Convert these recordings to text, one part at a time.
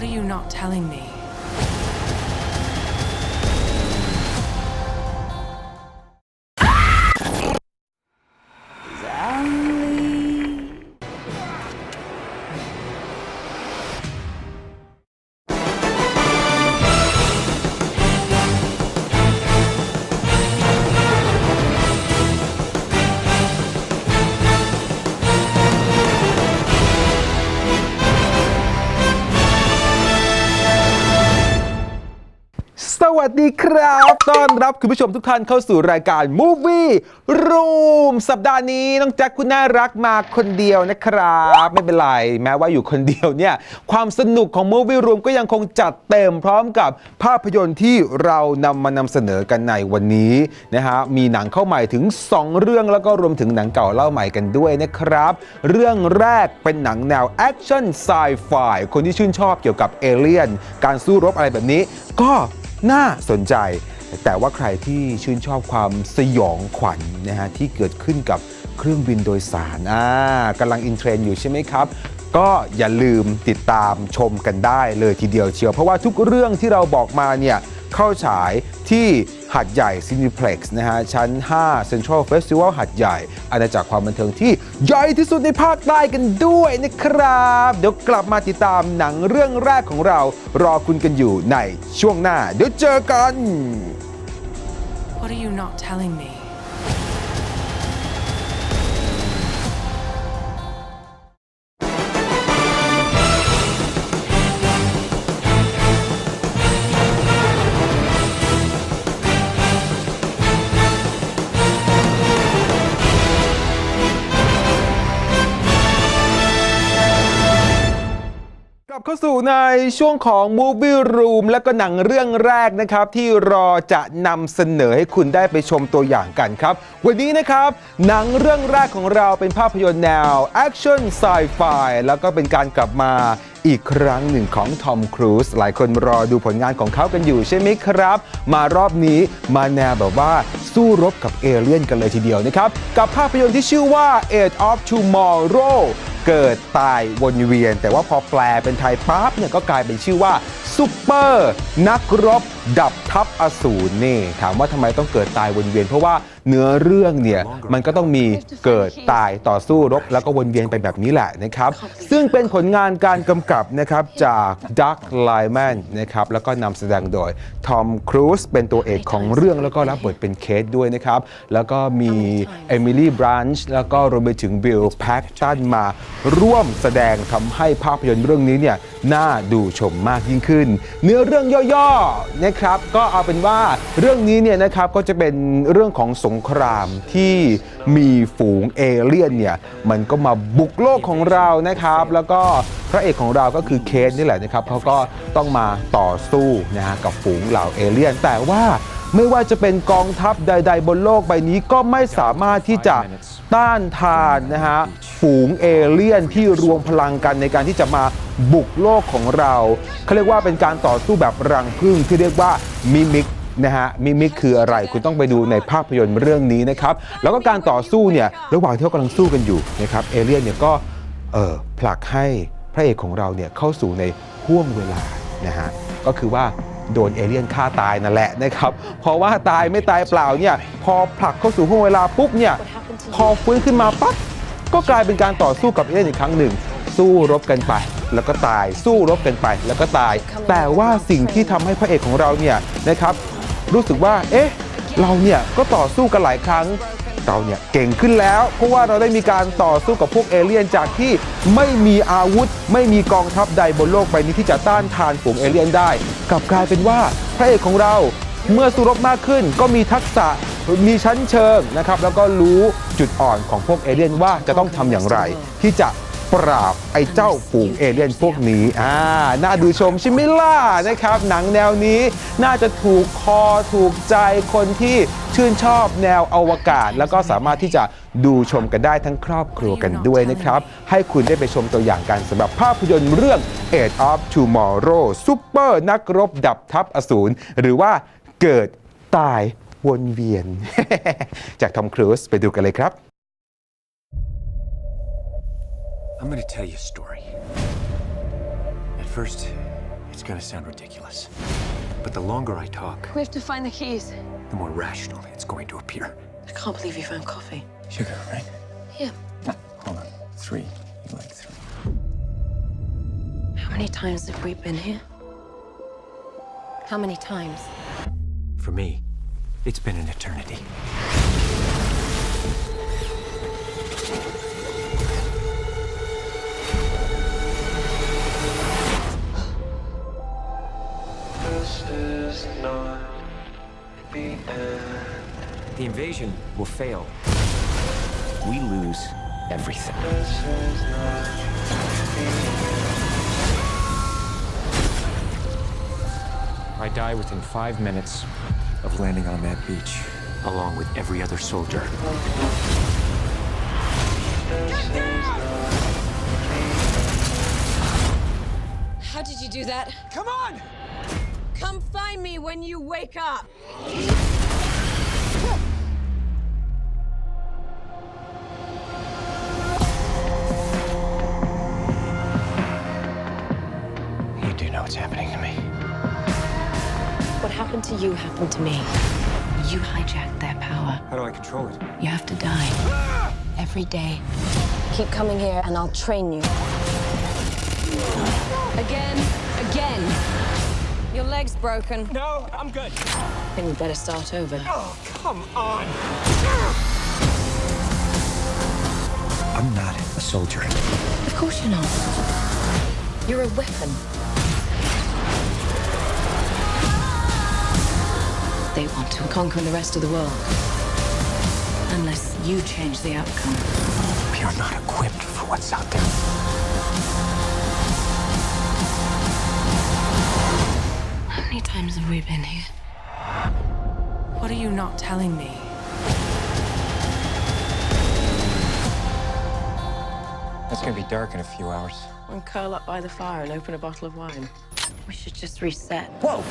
What are you not telling me? ครับ ต้อนรับคุณผู้ชมทุกท่านเข้าสู่รายการ Movie Room สัปดาห์นี้น้องแจ็คคุณน่ารักมาคนเดียวนะครับ ไม่เป็นไร แม้ว่าอยู่คนเดียวเนี่ย ความสนุกของ Movie Room ก็ยังคงจัดเต็มพร้อมกับภาพยนตร์ที่เรานำมานำเสนอกันในวันนี้นะฮะมีหนังเข้าใหม่ถึง 2 เรื่องแล้วก็รวมถึงหนังเก่าเล่าใหม่กันด้วยนะครับ เรื่องแรกเป็นหนังแนวแอคชั่นไซไฟคนที่ชื่นชอบเกี่ยวกับเอเลี่ยนการสู้รบอะไรแบบนี้ ก็ น่าสนใจ แต่ว่าใครที่ชื่นชอบความสยองขวัญนะฮะที่เกิดขึ้นกับเครื่องบินโดยสารอ่ากำลังอินเทรนอยู่ใช่ไหมครับ ก็อย่าลืมติดตามชมกันได้เลยทีเดียวเชียว เพราะว่าทุกเรื่องที่เราบอกมาเนี่ย เข้าฉายที่หัดใหญ่ซินิเพล็กซ์นะฮะ ชั้น5 Central Festival หัดใหญ่ อาณาจักรความบันเทิงที่ใหญ่ที่สุดในภาคใต้กันด้วยนะครับ เดี๋ยวกลับมาติดตามหนังเรื่องแรกของเรา รอคุณกันอยู่ในช่วงหน้า เดี๋ยวเจอกัน What are you not telling me? บเข้าสู่ในช่วงของ Movie Room และก็หนังเรื่องแรกนะครับ ที่รอจะนำเสนอให้คุณได้ไปชมตัวอย่างกันครับ วันนี้นะครับ หนังเรื่องแรกของเราเป็นภาพยนตร์แนวแอคชั่นไซไฟแล้วก็เป็นการกลับมาอีกครั้งหนึ่งของทอมครูซหลายคนรอดูผลงานของเขากันอยู่ใช่ไหมครับ มารอบนี้มาแนวแบบว่าสู้รบกับเอเลี่ยนกันเลยทีเดียวนะครับ กับภาพยนตร์ที่ชื่อว่า Age of Tomorrow เกิดตายวนเวียน แต่ว่าพอแปลเป็นไทยปั๊บเนี่ยก็กลายเป็นชื่อว่าซูเปอร์นักรบดับทัพอสูรนี่ถามว่าทำไมต้องเกิดตายวนเวียน เพราะว่าเนื้อเรื่องเนี่ยมันก็ต้องมีเกิดตายต่อสู้รบ แล้วก็วนเวียนไปแบบนี้แหละนะครับซึ่งเป็นผลงานการกำกับนะครับจากดักไลแมนนะครับแล้วก็นำแสดงโดยทอมครูซเป็นตัวเอกของเรื่องแล้วก็รับบทเป็นเคสด้วยนะครับแล้วก็มีเอมิลี่บรันช์แล้วก็รวมไปถึงบิลแพ็กตันมาร่วมแสดงทำให้ภาพยนตร์เรื่องนี้เนี่ยน่าดูชมมากยิ่งขึ้น เนื้อเรื่องย่อๆนะครับ ก็เอาเป็นว่าเรื่องนี้เนี่ยนะครับก็จะเป็นเรื่องของสงครามที่มีฝูงเอเลี่ยนเนี่ยมันก็มาบุกโลกของเรานะครับ แล้วก็พระเอกของเราก็คือเคสนี่แหละนะครับเขาก็ต้องมาต่อสู้นะฮะกับฝูงเหล่าเอเลี่ยน แต่ว่า ไม่ว่าจะเป็นกองทัพใด ๆ บนโลกใบนี้ก็ไม่สามารถที่จะต้านทานนะฮะฝูงเอเลี่ยนที่รวมพลังกันในการที่จะมาบุกโลกของเราเขาเรียกว่าเป็นการต่อสู้แบบรังพึ่งที่เรียกว่ามิมิกนะฮะมิมิกคืออะไรคุณต้องไปดูในภาพยนตร์เรื่องนี้นะครับ แล้วก็การต่อสู้เนี่ยระหว่างที่เขากำลังสู้กันอยู่นะครับเอเลี่ยนเนี่ยก็เออผลักให้พระเอกของเราเนี่ยเข้าสู่ในห่วงเวลานะฮะก็คือว่า โดนเอเลี่ยนฆ่าตายนั่นแหละนะครับเพราะว่าตายไม่ตายเปล่าเนี่ยพอผลักเข้าสู่ห่วงเวลาปุ๊บเนี่ยพอฟื้นขึ้นมาปั๊บก็กลายเป็นการต่อสู้กับเอเลี่ยนอีกครั้งหนึ่ง สู้รบกันไป แล้วก็ตายสู้รบกันไป แล้วก็ตาย แต่ว่าสิ่งที่ทำให้พระเอกของเราเนี่ยนะครับรู้สึกว่าเอ๊ะเราเนี่ยก็ต่อสู้กันหลายครั้ง เราเนี่ยเก่งขึ้นแล้ว เพราะว่าเราได้มีการต่อสู้กับพวกเอเลี่ยนจากที่ไม่มีอาวุธ ไม่มีกองทัพใดบนโลกใบนี้ที่จะต้านทานฝูงเอเลี่ยนได้ กลับกลายเป็นว่าพระเอกของเราเมื่อสู้รบมากขึ้นก็มีทักษะมีชั้นเชิงนะครับแล้วก็รู้จุดอ่อนของพวกเอเลี่ยนว่าจะต้องทำอย่างไร ที่จะ ปราบไอ้เจ้าฝูงเอเลี่ยนพวกนี้อ่าน่าดูชมใช่ไหมล่ะนะครับ หนังแนวนี้น่าจะถูกคอถูกใจคนที่ชื่นชอบแนวอวกาศ แล้วก็สามารถที่จะดูชมกันได้ทั้งครอบครัวกันด้วยนะครับ ให้คุณได้ไปชมตัวอย่างกันสำหรับภาพยนตร์เรื่อง Age of Tomorrow ซุปเปอร์นักรบดับทัพอสูรหรือว่าเกิดตายวนเวียน จากทอมครูซไปดูกันเลยครับ I'm gonna tell you a story. At first, It's gonna sound ridiculous. But the longer I talk, We have to find the keys. the more rational it's going to appear. I can't believe you found coffee. Sugar, right? Here. Ah, hold on. Three. You like three? How many times have we been here? How many times? For me, it's been an eternity. This is not the end. The invasion will fail. We lose everything. This is not the I die within five minutes of landing on that beach, along with every other soldier. How did you do that? Come on! Come find me when you wake up! You do know what's happening to me. What happened to you happened to me. You hijacked their power. How do I control it? You have to die. Every day. Keep coming here and I'll train you. Again, again. Your leg's broken. No, I'm good. Then we better start over. Oh, come on. I'm not a soldier. Of course you're not. You're a weapon. They want to conquer the rest of the world. Unless you change the outcome. We are not equipped for what's out there. Many times have we been here? What are you not telling me? It's gonna be dark in a few hours. And curl up by the fire and open a bottle of wine. We should just reset. Whoa!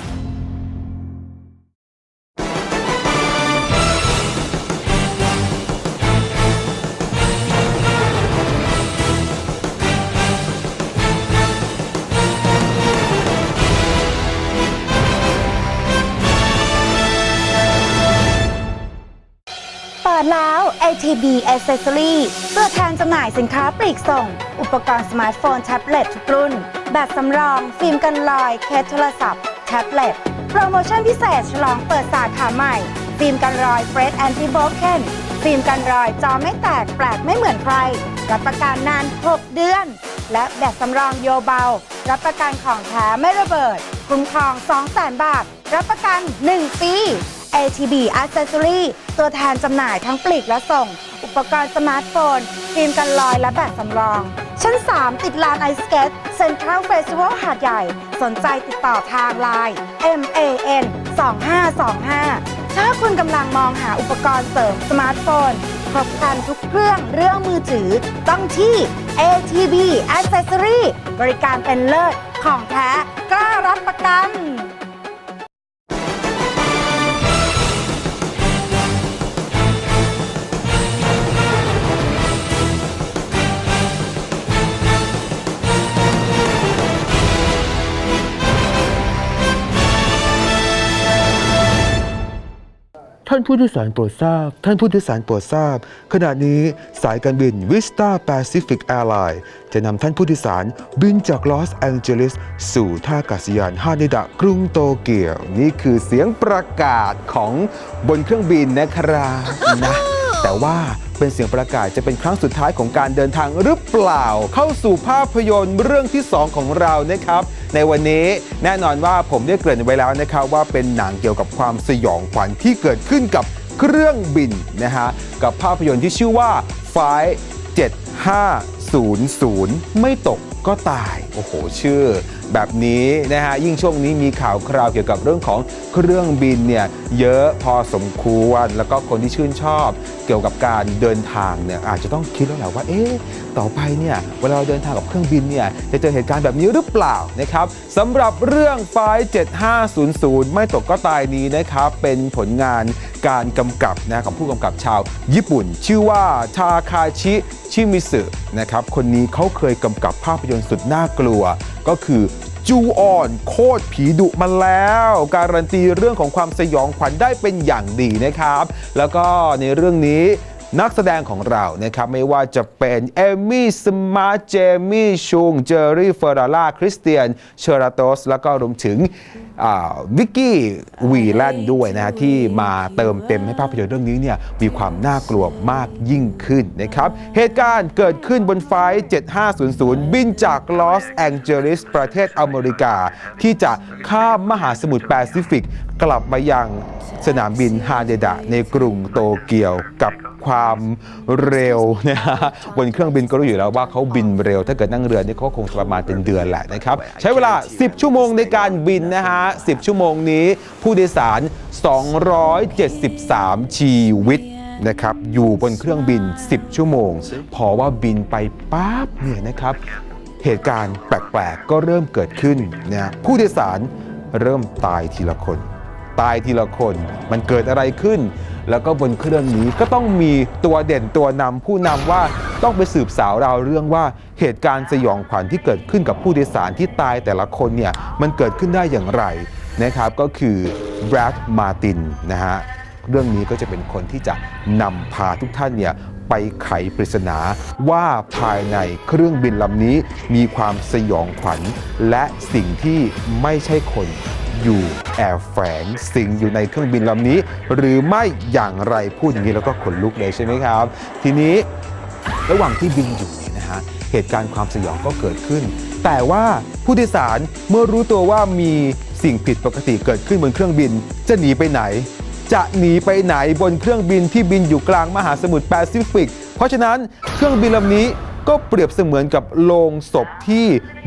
ปิดแล้ว ATB Accessory ตัวแทนจำหน่ายสินค้าปลีกส่ง อุปกรณ์สมาร์ทโฟนแท็บเล็ตทุกรุ่น แบบสำรอง ฟิล์มกันรอย เคสโทรศัพท์ แท็บเล็ต โปรโมชั่นพิเศษ ฉลองเปิดสาขาใหม่ ฟิล์มกันรอยเฟรดแอนติโบเคนฟิล์มกันรอยจอไม่แตกแปลกไม่เหมือนใคร รับประกันนาน 6 เดือน และแบบสำรองโยเบา รับประกันของแท้ไม่ระเบิด คุ้มครอง 200,000 บาท รับประกัน 1 ปี ATB Accessory ตัวแทนจำหน่ายทั้งปลีกและส่ง อุปกรณ์สมาร์ทโฟน ฟิล์มกันลอยและแบบสำรอง ชั้น 3 ติดลานไอสเกตเซ็นทรัลเฟสติวัลหาดใหญ่ สนใจติดต่อทางไลน์ MAN 2525 ถ้าคุณกำลังมองหาอุปกรณ์เสริมสมาร์ทโฟนครบครันทุกเครื่องเรื่องมือถือ ต้องที่ ATB Accessory บริการเป็นเลิศของแท้กล้ารับประกัน ท่านผู้โดยสารโปรดทราบ ท่านผู้โดยสารโปรดทราบ ขณะนี้สายการบิน Vista Pacific Airlines จะนำท่านผู้โดยสารบินจากลอสแองเจลิสสู่ท่าอากาศยานฮาเนดะกรุงโตเกียว นี่คือเสียงประกาศของบนเครื่องบินนะครับนะ แต่ว่าเป็นเสียงประกาศจะเป็นครั้งสุดท้ายของการเดินทางหรือเปล่า เข้าสู่ภาพยนตร์เรื่องที่ 2 ของเรานะครับ ในวันนี้แน่นอนว่าผมได้เกริ่นไว้แล้วนะครับ ว่าเป็นหนังเกี่ยวกับความสยองขวัญที่เกิดขึ้นกับเครื่องบินนะฮะกับภาพยนตร์ที่ชื่อว่าไฟ7500 ไม่ตกก็ตาย โอ้โห ชื่อ แบบนี้นะฮะยิ่งช่วงนี้มีข่าวคราวเกี่ยวกับเรื่องของเครื่องบินเนี่ยเยอะพอสมควร แล้วก็คนที่ชื่นชอบ เกี่ยวกับการเดินทางเนี่ยอาจจะต้องคิดแล้วแหละว่าเอ๊ะต่อไปเนี่ยเวลาเราเดินทางกับเครื่องบินเนี่ยจะเจอเหตุการณ์แบบนี้หรือเปล่านะครับสำหรับเรื่องไฟ7500 ไม่ตกก็ตายนี้นะครับเป็นผลงานการกำกับนะของผู้กำกับชาว ญี่ปุ่น ชื่อว่าทาคาชิชิมิสึนะครับคนนี้เขาเคยกำกับภาพยนตร์สุดน่ากลัว ก็คือ จูออนโคตรผีดุมาแล้ว การันตีเรื่องของความสยองขวัญได้เป็นอย่างดีนะครับ แล้วก็ในเรื่องนี้ นักแสดงของเรานะครับไม่ว่าจะเป็นเอมี่สมาร์ทเจมี่ชุงเจอรี่เฟอร์ราล่าคริสเตียนเชอราโตสแล้วก็รวมถึงวิกกี้วีแลนด์ด้วยนะฮะที่มาเติมเต็มให้ภาพยนตร์เรื่องนี้เนี่ยมีความน่ากลัวมากยิ่งขึ้นนะครับเหตุการณ์เกิดขึ้นบนไฟล์7500 บินจากลอสแองเจลิสประเทศอเมริกา ที่จะข้ามมหาสมุทรแปซิฟิก กลับมายังสนามบินฮาเดดะในกรุงโตเกียวกับความเร็วนะฮะบนเครื่องบินก็รู้อยู่แล้วว่าเขาบินเร็ว ถ้าเกิดนั่งเรือนี่เขาคงประมาณเป็นเดือนแหละนะครับ ใช้เวลา 10 ชั่วโมงในการบินนะฮะ10 ชั่วโมงนี้ผู้โดยสาร 273 ชีวิตนะครับอยู่บนเครื่องบิน 10 ชั่วโมง พอว่าบินไปปั๊บเนี่ยนะครับ เหตุการณ์แปลก ๆ ก็เริ่มเกิดขึ้นนะผู้โดยสารเริ่มตายทีละคน ตายทีละคน มันเกิดอะไรขึ้น แล้วก็บนเครื่องนี้ก็ต้องมีตัวเด่นตัวนำผู้นำว่าต้องไปสืบสาวราวเรื่องว่าเหตุการณ์สยองขวัญที่เกิดขึ้นกับผู้โดยสารที่ตายแต่ละคนเนี่ยมันเกิดขึ้นได้อย่างไรนะครับก็คือแบรดมาตินนะฮะเรื่องนี้ก็จะเป็นคนที่จะนำพาทุกท่านเนี่ยไปไขปริศนาว่าภายในเครื่องบินลำนี้มีความสยองขวัญ และสิ่งที่ไม่ใช่คน อยู่แอบแฝงสิ่งอยู่ในเครื่องบินลำนี้ หรือไม่อย่างไรพูดอย่างนี้แล้วก็ขนลุกเลยใช่ไหมครับ ทีนี้ระหว่างที่บินอยู่เนี่ยนะฮะเหตุการณ์ความสยองก็เกิดขึ้น แต่ว่าผู้โดยสารเมื่อรู้ตัวว่ามีสิ่งผิดปกติเกิดขึ้นบนเครื่องบิน จะหนีไปไหน จะหนีไปไหนบนเครื่องบินที่บินอยู่กลางมหาสมุทรแปซิฟิก เพราะฉะนั้นเครื่องบินลำนี้ก็เปรียบเสมือนกับโลงศพที่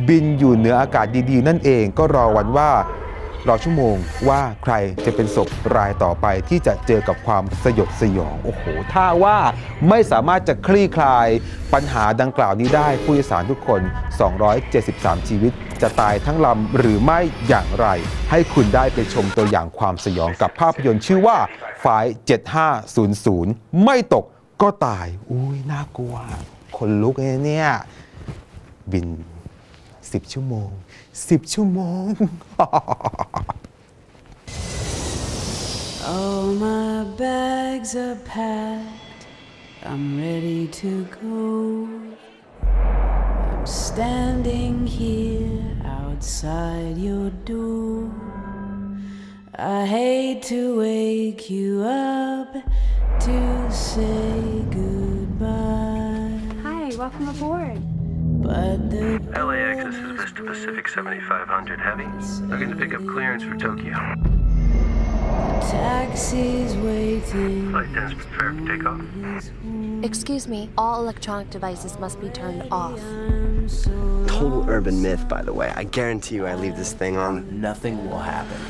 บินอยู่เหนืออากาศดีๆ นั่นเองก็รอวันว่า รอชั่วโมงว่าใครจะเป็นศพรายต่อไปที่จะเจอกับความสยดสยอง โอ้โห ถ้าว่าไม่สามารถจะคลี่คลายปัญหาดังกล่าวนี้ได้ผู้โดยสารทุกคน 273 ชีวิต จะตายทั้งลำหรือไม่อย่างไร ให้คุณได้ไปชมตัวอย่างความสยองกับภาพยนตร์ชื่อว่าฝ่าย7500 ไม่ตกก็ตาย อุ้ยน่ากลัว คนลุกเลยเนี่ย บิน 10 ชั่วโมง 10 ชั่วโมง All my bags are packed. I'm ready to go. I'm standing here outside your door. I hate to wake you up to say goodbye. Hi, welcome aboard. But the LAX, this Pacific 7500 Heavy. Looking to pick up clearance for Tokyo. taxi's waiting. Flight 10's prepared for takeoff. Excuse me, all electronic devices must be turned off. Total urban myth, by the way. I guarantee you I leave this thing on. Nothing will happen.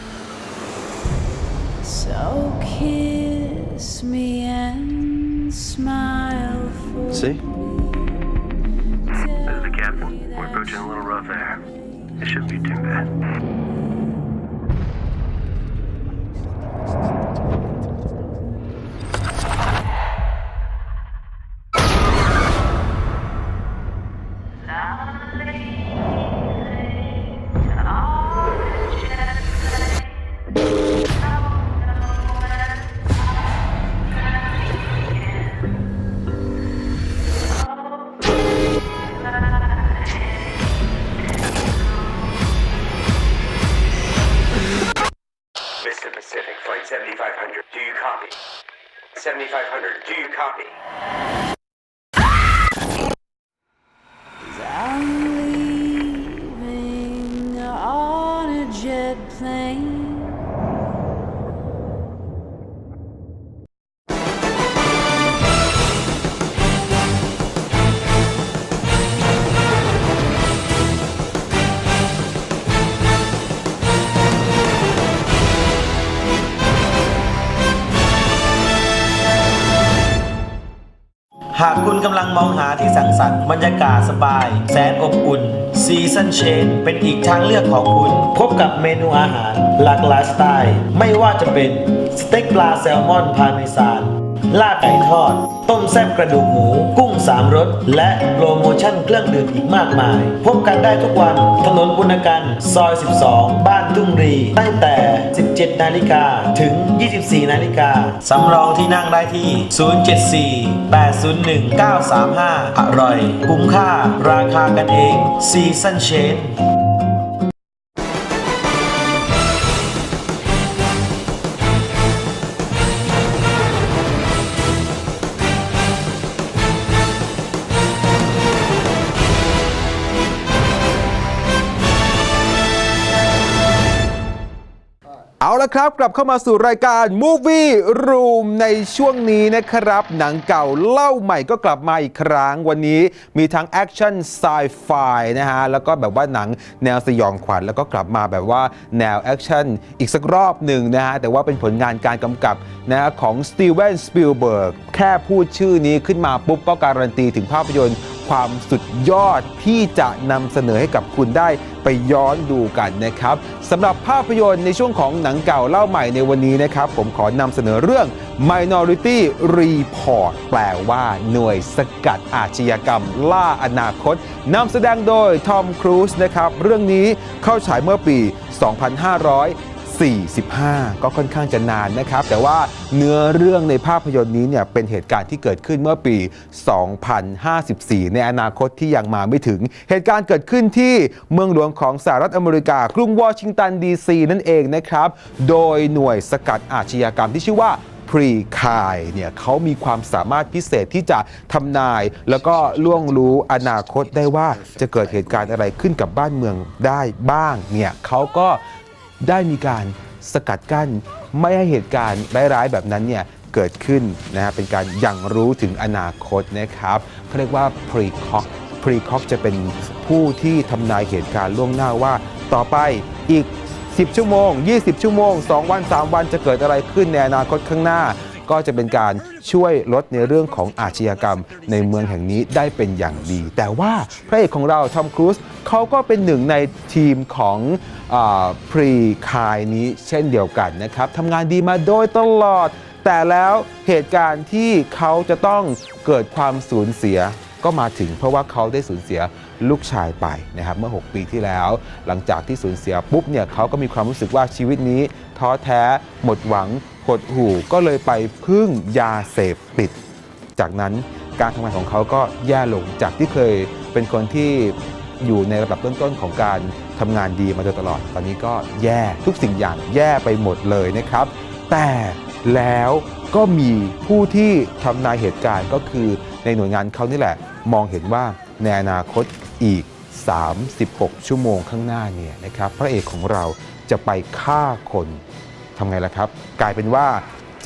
So kiss me and smile for See? Approaching a little rough air. It shouldn't be too bad. คุณกำลังมองหาที่สังสรรค์บรรยากาศสบาย แสนอบอุ่นซีซันเชนเป็นอีกทางเลือกของคุณ พบกับเมนูอาหารหลากหลายสไตล์ ไม่ว่าจะเป็นสเต็กปลาแซลมอนพาเมซาน ล่าไก่ทอด ต้มแซ่บกระดูกหมู กุ้งสามรส และโปรโมชั่นเครื่องดื่มอีกมากมาย พบกันได้ทุกวันถนนปุณกันซอย 12 บ้านทุ่งรี ตั้งแต่ 17 นาฬิกาถึง 24 นาฬิกาสำรองที่นั่งได้ที่ 074 801 935 อร่อย คุ้มค่า ราคากันเองซีซันเชน ละครับ กลับเข้ามาสู่รายการ Movie Room ในช่วงนี้นะครับ หนังเก่าเล่าใหม่ก็กลับมาอีกครั้งวันนี้มีทั้งแอคชั่นไซไฟนะฮะ แล้วก็แบบว่าหนังแนวสยองขวัญแล้วก็กลับมาแบบว่าแนวแอคชั่นอีกสักรอบหนึ่งนะฮะ แต่ว่าเป็นผลงานการกำกับนะฮะของสตีเวนสปิลเบิร์กแค่พูดชื่อนี้ขึ้นมาปุ๊บก็การันตีถึงภาพยนตร์ ความสุดยอดที่จะนำเสนอให้กับคุณได้ไปย้อนดูกันนะครับสำหรับภาพยนตร์ในช่วงของหนังเก่าเล่าใหม่ในวันนี้นะครับ ผมขอนำเสนอเรื่อง Minority Report แปลว่าหน่วยสกัดอาชญากรรมล่าอนาคตนำแสดงโดยทอมครูซนะครับ เรื่องนี้เข้าฉายเมื่อปี 2500 45 ก็ค่อนข้างจะนานนะครับ แต่ว่าเนื้อเรื่องในภาพยนตร์นี้เนี่ยเป็นเหตุการณ์ที่เกิดขึ้นเมื่อปี 2054 ในอนาคตที่ยังมาไม่ถึง เหตุการณ์เกิดขึ้นที่เมืองหลวงของสหรัฐอเมริกา กรุงวอชิงตันดีซีนั่นเองนะครับ โดยหน่วยสกัดอาชญากรรมที่ชื่อว่าพรีคายเนี่ยเขามีความสามารถพิเศษที่จะทำนาย แล้วก็ล่วงรู้อนาคตได้ว่าจะเกิดเหตุการณ์อะไรขึ้นกับบ้านเมืองได้บ้างเนี่ยเขาก็ ได้มีการสกัดกั้น ไม่ให้เหตุการณ์ร้ายๆแบบนั้นเนี่ยเกิดขึ้นนะฮะเป็นการยังรู้ถึงอนาคตนะครับเขาเรียกว่า pre-cock pre-cock จะเป็นผู้ที่ทำนายเหตุการณ์ล่วงหน้าว่า ต่อไปอีก 10 ชั่วโมง 20 ชั่วโมง 2 วัน 3 วันจะเกิดอะไรขึ้นในอนาคตข้างหน้า ก็จะเป็นการช่วยลดในเรื่องของอาชญากรรมในเมืองแห่งนี้ได้เป็นอย่างดี แต่ว่าพระเอกของเราทอมครูซเขาก็เป็นหนึ่งในทีมของพรีคายนี้เช่นเดียวกันนะครับทำงานดีมาโดยตลอด แต่แล้วเหตุการณ์ที่เขาจะต้องเกิดความสูญเสียก็มาถึงเพราะว่าเขาได้สูญเสียลูกชายไปนะครับเมื่อ 6 ปีที่แล้ว หลังจากที่สูญเสียปุ๊บเนี่ยเขาก็มีความรู้สึกว่าชีวิตนี้ท้อแท้หมดหวัง หดหู่ก็เลยไปพึ่งยาเสพติด จากนั้นการทำงานของเขาก็แย่ลงจากที่เคยเป็นคนที่อยู่ในระดับต้นๆของการทำงานดีมาโดยตลอด ตอนนี้ก็แย่ทุกสิ่งอย่างแย่ไปหมดเลยนะครับ แต่แล้วก็มีผู้ที่ทำนายเหตุการณ์ก็คือในหน่วยงานเขานี่แหละ มองเห็นว่าในอนาคตอีก 36 ชั่วโมงข้างหน้าเนี่ยนะครับ พระเอกของเราจะไปฆ่าคน ทำไงล่ะครับ กลายเป็นว่า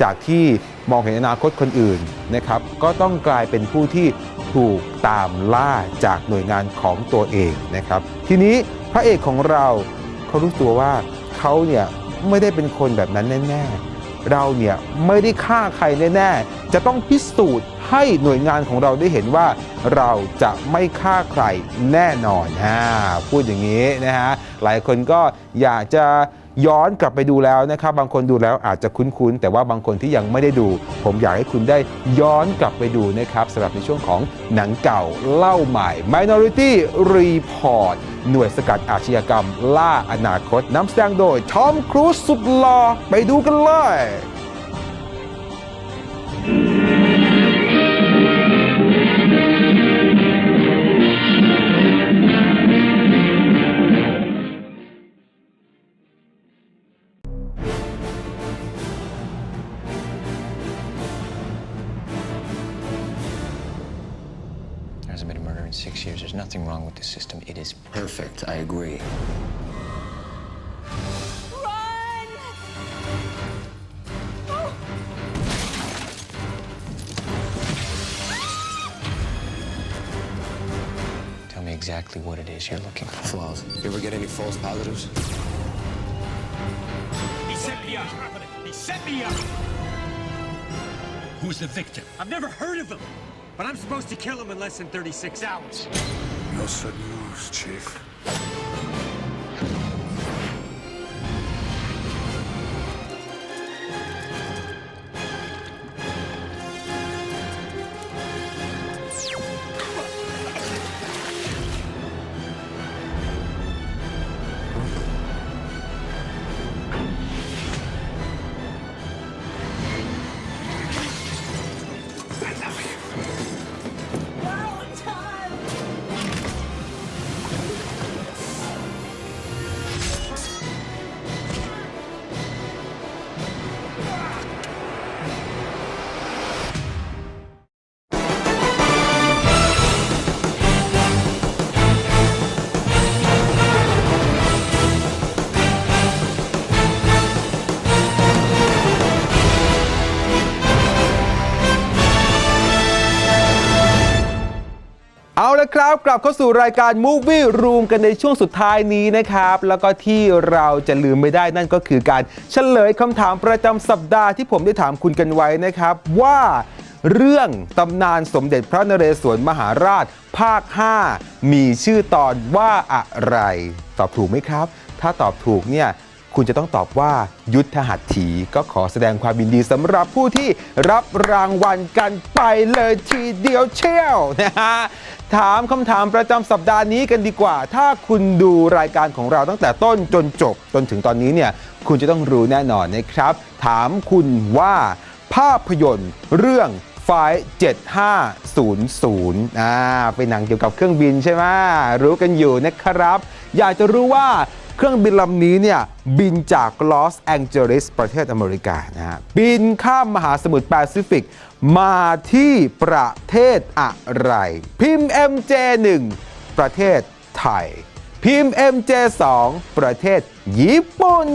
จากที่มองเห็นอนาคตคนอื่นนะครับ ก็ต้องกลายเป็นผู้ที่ถูกตามล่าจากหน่วยงานของตัวเองนะครับ ทีนี้พระเอกของเราเขารู้ตัวว่าเขาเนี่ยไม่ได้เป็นคนแบบนั้นแน่ๆ เราเนี่ยไม่ได้ฆ่าใครแน่ๆ จะต้องพิสูจน์ให้หน่วยงานของเราได้เห็นว่าเราจะไม่ฆ่าใครแน่นอนฮะพูดอย่างนี้นะฮะหลายคนก็อยากจะ ย้อนกลับไปดูแล้วนะครับ บางคนดูแล้วอาจจะคุ้นๆ แต่ว่าบางคนที่ยังไม่ได้ดู ผมอยากให้คุณได้ย้อนกลับไปดูนะครับสำหรับในช่วงของหนังเก่าเล่าใหม่ Minority Report หน่วยสกัดอาชญากรรม ล่าอนาคตนำแสดงโดยทอมครูซสุดหล่อไปดูกันเลย what you're looking for. Flaws. You ever get any false positives? He set me up. He set me up. Who's the victim? I've never heard of him. But I'm supposed to kill him in less than 36 hours. No sudden moves, Chief. ละครับ กลับเข้าสู่รายการ Movie Room กันในช่วงสุดท้ายนี้นะครับ แล้วก็ที่เราจะลืมไม่ได้นั่นก็คือการเฉลยคำถามประจำสัปดาห์ที่ผมได้ถามคุณกันไว้นะครับ ว่าเรื่องตำนานสมเด็จพระนเรศวรมหาราช ภาค 5 มีชื่อตอนว่าอะไร ตอบถูกไหมครับ ถ้าตอบถูกเนี่ย คุณจะต้องตอบว่ายุทธหัตถีก็ขอแสดงความยินดีสำหรับผู้ที่รับรางวัลกันไปเลยทีเดียวเชียวนะฮะถามคำถามประจำสัปดาห์นี้กันดีกว่า ถ้าคุณดูรายการของเราตั้งแต่ต้นจนจบจนถึงตอนนี้เนี่ยคุณจะต้องรู้แน่นอนนะครับ ถามคุณว่าภาพยนตร์เรื่องไฟ7500อ่าเป็นหนังเกี่ยวกับเครื่องบินใช่ไหมรู้กันอยู่นะครับ อยากจะรู้ว่า เครื่องบินลำนี้เนี่ยบินจากลอสแองเจลิสประเทศอเมริกานะฮะบินข้ามมหาสมุทรแปซิฟิก มาที่ประเทศอะไร พิมพ์ MJ1 ประเทศไทย พิมพ์ MJ2 ประเทศญี่ปุ่น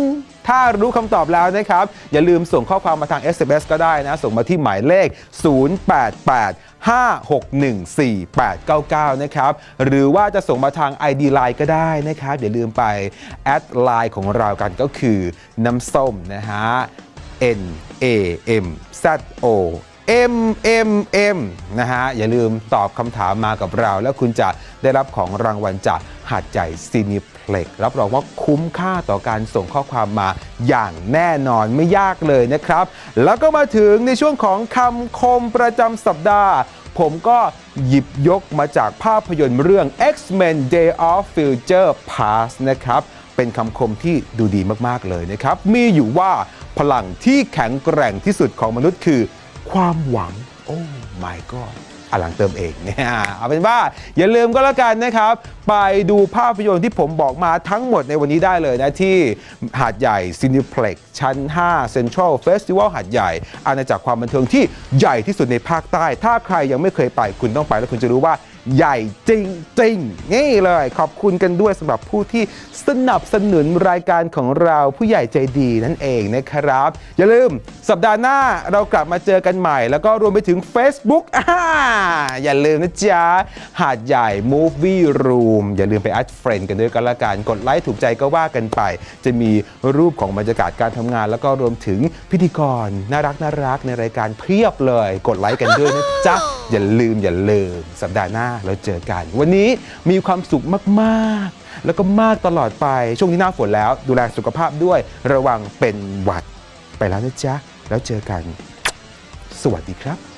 ถ้ารู้คำตอบแล้วนะครับ อย่าลืมส่งข้อความมาทาง SMS ก็ได้นะ ส่งมาที่หมายเลข 088 5614899 นะครับ หรือว่าจะส่งมาทาง ID Line ก็ได้นะครับ อย่าลืมไปแอดไลน์ของเรากันก็คือน้ำส้มนะฮะ N A M Z O M M M นะฮะ อย่าลืมตอบคำถามมากับเรา แล้วคุณจะได้รับของรางวัลจากหาดใหญ่ซีนิเพล็กรับรองว่าคุ้มค่าต่อการส่งข้อความมาอย่างแน่นอนไม่ยากเลยนะครับ แล้วก็มาถึงในช่วงของคำคมประจำสัปดาห์ผมก็หยิบยกมาจากภาพยนตร์เรื่อง X-Men Day of Future Past นะครับ เป็นคำคมที่ดูดีมาก ๆ เลยนะครับ มีอยู่ว่าพลังที่แข็งแกร่งที่สุดของมนุษย์คือ ความหวัง โอ้ my god อะหลังเติมเองเนี่ยเอาเป็นว่าอย่าลืมก็แล้วกันนะครับ ไปดูภาพยนตร์ที่ผมบอกมาทั้งหมดในวันนี้ได้เลยนะ ที่หาดใหญ่ซินิเพล็กชั้น 5 Central Festival หาดใหญ่ อาณาจักรความบันเทิงที่ใหญ่ที่สุดในภาคใต้ ถ้าใครยังไม่เคยไปคุณต้องไปแล้วคุณจะรู้ว่า ใหญ่จริงๆนี่เลยขอบคุณกันด้วยสำหรับผู้ที่สนับสนุนรายการของเราผู้ใหญ่ใจดีนั่นเองนะครับ อย่าลืมสัปดาห์หน้าเรากลับมาเจอกันใหม่ แล้วก็รวมไปถึง Facebook อ่าอย่าลืมนะจ๊ะ หาดใหญ่ Movie Room อย่าลืมไปอัดเฟรนด์กันด้วยกันละกันกดไลค์ถูกใจก็ว่ากันไป จะมีรูปของบรรยากาศการทำงาน แล้วก็รวมถึงพิธีกรน่ารักน่ารักในรายการเพียบเลย กดไลค์กันด้วยนะจ๊ะอย่าลืมอย่าลืมสัปดาห์หน้าเราเจอกัน วันนี้มีความสุขมากๆ แล้วก็มากตลอดไป ช่วงนี้หน้าฝนแล้ว ดูแลสุขภาพด้วยระวังเป็นหวัด ไปแล้วนะจ๊ะ แล้วเจอกัน สวัสดีครับ